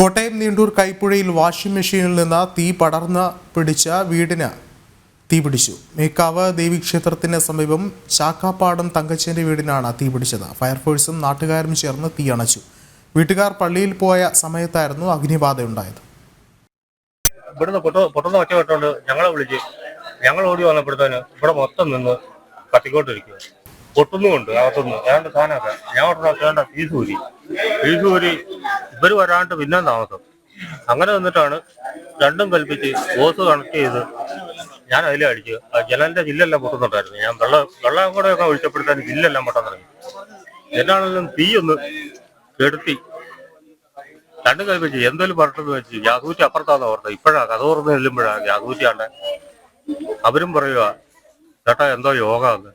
Kottayam Neendoor കൈപ്പുഴയിൽ washing മെഷീനിൽ നിന്ന് തീ പടർന്ന് പിടിച്ച വീടിന് തീ പിടിച്ചു. മേക്കാവ് ദേവീക്ഷേത്രത്തിന് സമീപം ചാക്കാപ്പാടം തങ്കച്ചന്റെ വീടിനാണ് തീ പിടിച്ചത്. ഫയർഫോഴ്സും നാട്ടുകാരും ചേർന്ന് തീ അണച്ചു. വീട്ടുകാർ പള്ളിയിൽ പോയ സമയത്തായിരുന്നു അഗ്നിബാധയുണ്ടായത്. ഇവിടുന്ന് പൊട്ട പൊട്ടുന്ന ഒച്ച കേട്ടോണ്ട് ഞങ്ങളെ വിളിച്ച് ഞങ്ങൾ ഓടി വന്നപ്പോഴത്തേന് ഇവിടെ മൊത്തം നിന്ന് കത്തിക്കോട്ടിരിക്കുക പൊട്ടുന്നുമുണ്ട് അകത്തുനിന്ന്. ഏതാണ്ട് സാധനമൊക്കെ ഞാൻ ഉടനെ വേണ്ട ഫീസ് ഊരി ഫീസ് ഊരി ഇവർ വരാണ്ട് പിന്നെ താമസം. അങ്ങനെ വന്നിട്ടാണ് രണ്ടും കൽപ്പിച്ച് ഓസ് കണക്ട് ചെയ്ത് ഞാൻ അതിലെ അടിച്ച്. ജനലിന്റെ ജില്ലെല്ലാം പൊട്ടുന്നുണ്ടായിരുന്നു. ഞാൻ വെള്ളം വെള്ളം കൂടെ ഒക്കെ ഒഴിച്ചപ്പെടുത്താൻ ജില്ലെല്ലാം പൊട്ടാൻ തുടങ്ങി എന്നാണെങ്കിലും തീ ഒന്ന് കെടുത്തി. രണ്ടും കൽപ്പിച്ച് എന്തെങ്കിലും പറഞ്ഞെന്ന് വെച്ച് യാദൂറ്റി അപ്പുറത്താന്ന് ഓർത്തത് ഇപ്പോഴാ കഥ തുറന്ന് ചെല്ലുമ്പോഴാണ് യാദൂറ്റിയാണ്ട് അവരും പറയുക ചേട്ടാ എന്തോ യോഗ എന്ന്